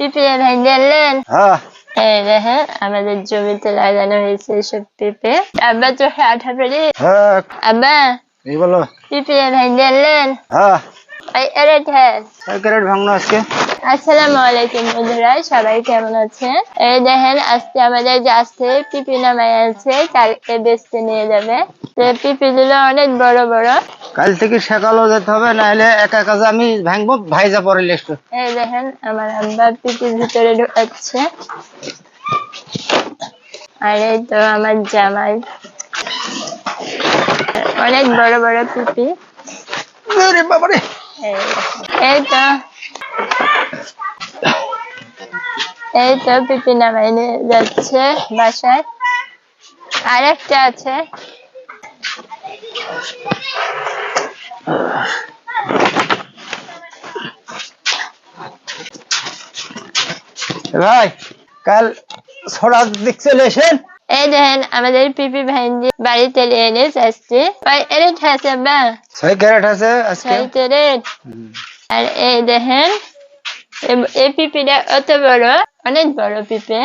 পিঁপড়ে আনলেন হ্যাঁ এই দেখেন আমাদের জমিতে লাগানো হয়েছে এসব পেঁপে আব্বা চোখে আঠা পেরে। হ্যাঁ আব্বা এই বলো। পিঁপড়ে আনলেন হ্যাঁ। এই ক্যারেট ভাঙলো আজকে। আসসালামু আলাইকুম বন্ধুরা সবাই কেমন আছেন? এই দেখেন আজকে আমাদের গাছ পিপি নামাই আছে কালকে বেচতে নিয়ে যাবে। তো পিপি গুলো অনেক বড় বড়। কাল থেকে সকালও যেতে হবে নাহলে একা কাজে আমি ভাঙবো ভাইজা পরে লিস্ট। এই দেখেন আমার আব্বা পিপির ভিতরে ঢুকাচ্ছে। আর তো আমার জামাই। অনেক বড় বড় পিপি। বাবারে! এই তো। এই তো পিপি নামাই নিয়ে যাচ্ছে বাসায়। আরেকটা আছে। ভাই কাল ছড়া দিক চলে এসেন এই দেখেন আমাদের পিপি ভাইজি বাড়িতে এনে যাচ্ছে। ওই এরে ঠাসে বা? ছয় ক্যারেট আছে আজকে। সাইতে রে আর এই দেখেন পিপিটা অত বড় অনেক বড় পিপে।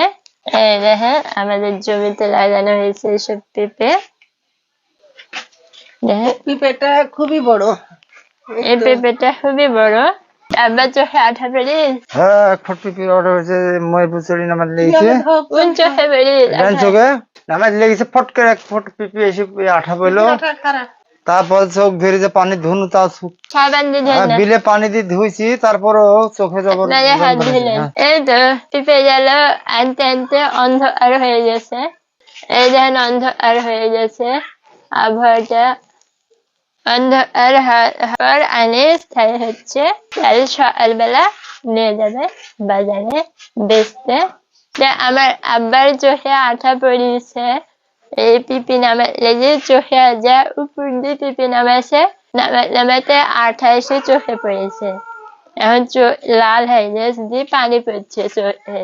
এই দেখেন আমাদের জমিতে লাগানো হয়েছে এসব পেঁপে। পিঁপেটা খুবই বড়। এই পেঁপেটা খুবই বড়। আব্বা চোখে আঠা পেরে হ্যাঁ এক পিপির অর্ডার হয়েছে ময়ূরপুর চড়ি নামাজ লেগেছে। কোন চোখে পেরে ডান চোখে। নামাজ লেগেছে ফট করে এক ফুট পিপি এসে আঠা পেল তারপর চোখ ধরেছে পানি ধুনু তা ধরে হ্যাঁ, বিলে পানি দিয়ে ধুইছি তারপরও চোখে জবর হ্যাঁ। এই তো পিঁপে গেল আনতে আনতে অন্ধকার হয়ে গেছে। এই দেখেন অন্ধকার হয়ে গেছে। আবহাওয়াটা অন্ধকার হওয়ার আনে স্থায়ী হচ্ছে কাল সকালবেলা নিয়ে যাবে বাজারে বেচতে। আমার আব্বার চোখে আঠা পড়িয়েছে এই পিপি নামে লেগে চোখে যা উপর দিয়ে পিপি নামাইছে নামা- নামাতে আঠা চোখে পড়েছে। এখন লাল হয়ে গেছে দিয়ে পানি পড়ছে চোখে।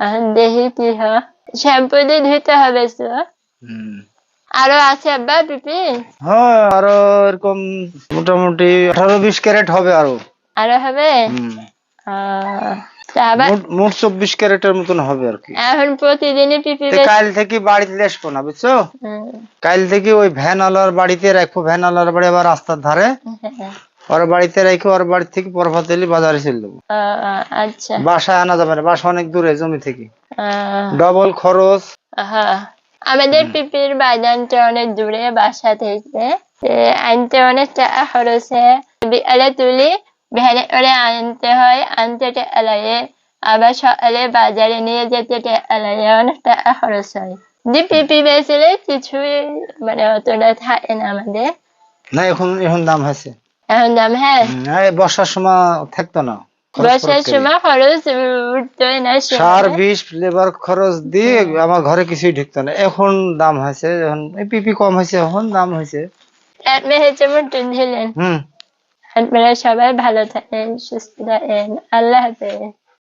এখন দেখি কি হয়। শ্যাম্পু দিয়ে ধুতে হবে তো। আরও আছে আব্বা পিপি? হ্যাঁ আরও এরকম মোটামুটি আঠারো বিশ ক্যারেট হবে আরও। আরও হবে? হুম। আহ, মোট- মোট চব্বিশ ক্যারেটের মতন হবে আর কি। এখন প্রতিদিনই পিপি কাল থেকে বাড়িতে আসব না বুঝছ? কাল থেকে ওই ভ্যান আলার বাড়িতে রাখব ভ্যান আলার বাড়ি আবার রাস্তার ধারে। ওর বাড়িতে রেখে ওর বাড়ি থেকে বাজারে চলে দেবো আচ্ছা। বাসায় আনা যাবে না বাসা অনেক দূরে জমি থেকে। ডবল খরচ। আমাদের পিপির বাগানটা অনেক দূরে বাসা থেকে। আনতে অনেক টাকা খরচে বিকালে তুলি ভ্যানে করে আনতে হয় আনতে টাকা লাগে আবার সকালে বাজারে নিয়ে যেতে টাকা লাগে অনেক টাকা খরচ হয় যে পিপি বেচলে কিছুই মানে অতটা থাকে না আমাদের না এখন এখন দাম হয়েছে এখন দাম হ্যাঁ বর্ষার সময় থাকতো না খরচ বর্ষার। সময় খরচ উঠতোই না সার। বিষ লেবার খরচ দিয়ে আমার ঘরে কিছুই ঢুকতো না এখন দাম হয়েছে এখন পিপি কম হয়েছে এখন দাম হয়েছে আপনি হচ্ছে মটন দিলেন হুম هل من الشباب هل تأنش استدائن يعني اللهبين